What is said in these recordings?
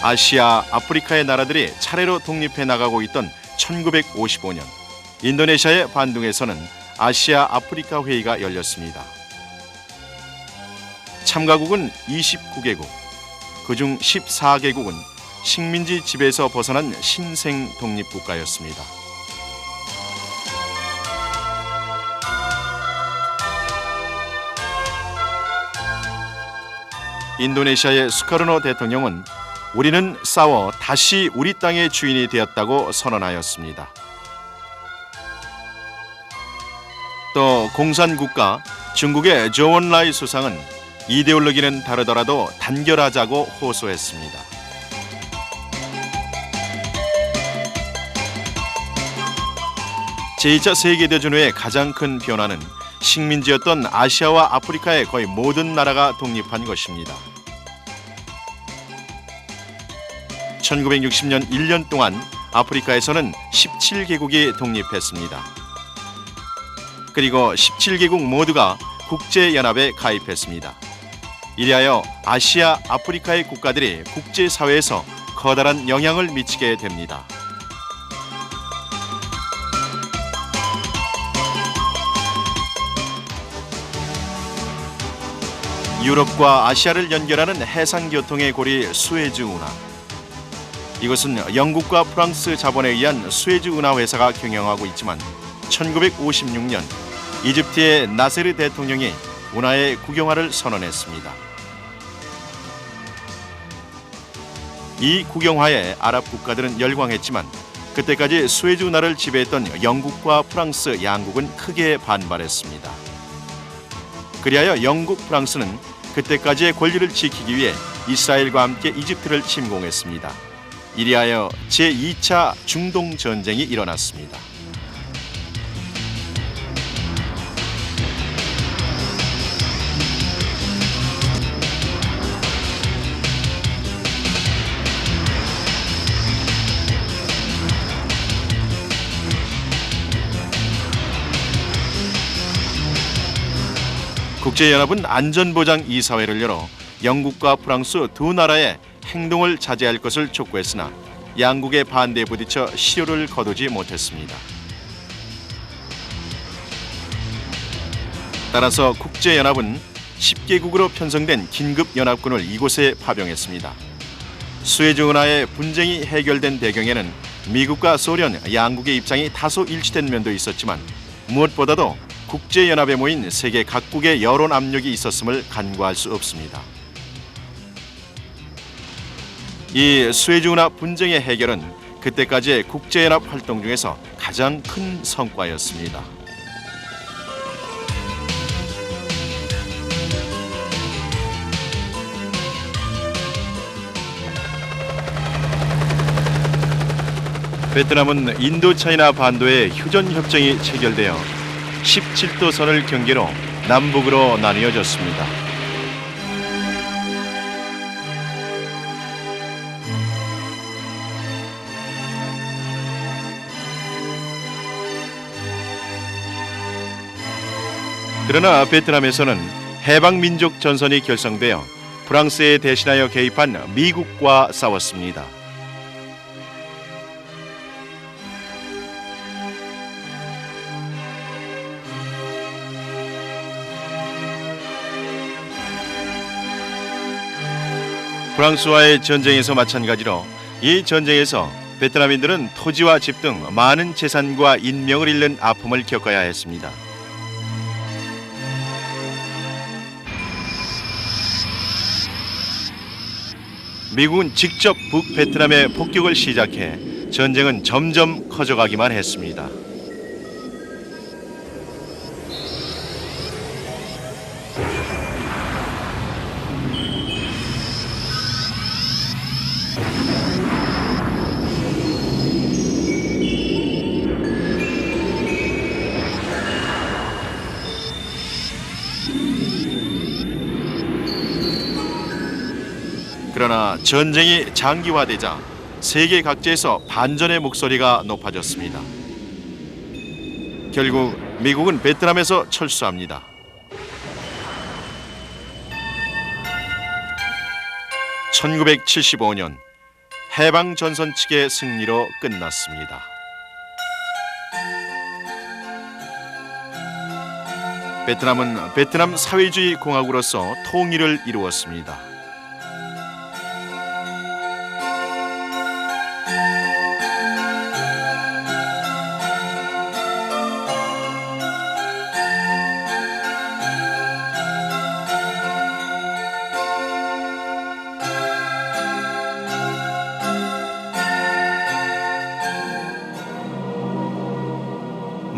아시아, 아프리카의 나라들이 차례로 독립해 나가고 있던 1955년 인도네시아의 반둥에서는 아시아 아프리카 회의가 열렸습니다. 참가국은 29개국, 그중 14개국은 식민지 지배에서 벗어난 신생 독립국가였습니다. 인도네시아의 수카르노 대통령은 우리는 싸워 다시 우리 땅의 주인이 되었다고 선언하였습니다. 또 공산국가 중국의 조원라이 수상은 이데올로기는 다르더라도 단결하자고 호소했습니다. 제2차 세계대전 후의 가장 큰 변화는 식민지였던 아시아와 아프리카의 거의 모든 나라가 독립한 것입니다. 1960년 1년 동안 아프리카에서는 17개국이 독립했습니다. 그리고 17개국 모두가 국제연합에 가입했습니다. 이리하여 아시아, 아프리카의 국가들이 국제사회에서 커다란 영향을 미치게 됩니다. 유럽과 아시아를 연결하는 해상교통의 고리 수에즈 운하. 이것은 영국과 프랑스 자본에 의한 수에즈 운하 회사가 경영하고 있지만 1956년 이집트의 나세르 대통령이 운하의 국영화를 선언했습니다. 이 국영화에 아랍 국가들은 열광했지만 그때까지 수에즈 운하를 지배했던 영국과 프랑스 양국은 크게 반발했습니다. 그리하여 영국, 프랑스는 그때까지의 권리를 지키기 위해 이스라엘과 함께 이집트를 침공했습니다. 이리하여 제2차 중동 전쟁이 일어났습니다. 국제연합은 안전보장 이사회를 열어 영국과 프랑스 두 나라의 행동을 자제할 것을 촉구했으나 양국의 반대에 부딪혀 실효를 거두지 못했습니다. 따라서 국제연합은 10개국으로 편성된 긴급연합군을 이곳에 파병했습니다. 수에즈 운하의 분쟁이 해결된 배경에는 미국과 소련 양국의 입장이 다소 일치된 면도 있었지만 무엇보다도 국제연합에 모인 세계 각국의 여론 압력이 있었음을 간과할 수 없습니다. 이 수에즈 운하 분쟁의 해결은 그때까지의 국제연합 활동 중에서 가장 큰 성과였습니다. 베트남은 인도차이나 반도의 휴전 협정이 체결되어 17도 선을 경계로 남북으로 나뉘어졌습니다. 그러나 베트남에서는 해방 민족 전선이 결성되어 프랑스에 대신하여 개입한 미국과 싸웠습니다. 프랑스와의 전쟁에서 마찬가지로 이 전쟁에서 베트남인들은 토지와 집 등 많은 재산과 인명을 잃는 아픔을 겪어야 했습니다. 미국은 직접 북베트남에 폭격을 시작해 전쟁은 점점 커져가기만 했습니다. 그러나 전쟁이 장기화되자 세계 각지에서 반전의 목소리가 높아졌습니다. 결국 미국은 베트남에서 철수합니다. (1975년) 해방 전선 측의 승리로 끝났습니다. 베트남은 베트남 사회주의 공화국으로서 통일을 이루었습니다.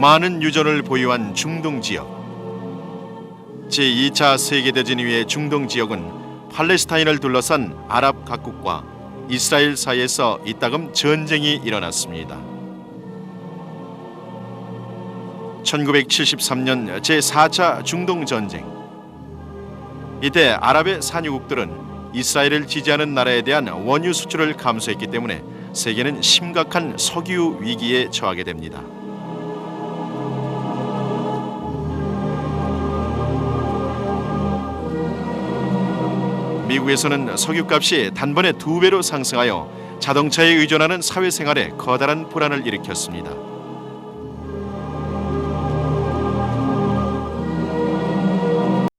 많은 유전을 보유한 중동 지역. 제2차 세계대전 이후의 중동 지역은 팔레스타인을 둘러싼 아랍 각국과 이스라엘 사이에서 이따금 전쟁이 일어났습니다. 1973년 제4차 중동 전쟁. 이때 아랍의 산유국들은 이스라엘을 지지하는 나라에 대한 원유 수출을 감소했기 때문에 세계는 심각한 석유 위기에 처하게 됩니다. 미국에서는 석유값이 단번에 두 배로 상승하여 자동차에 의존하는 사회생활에 커다란 불안을 일으켰습니다.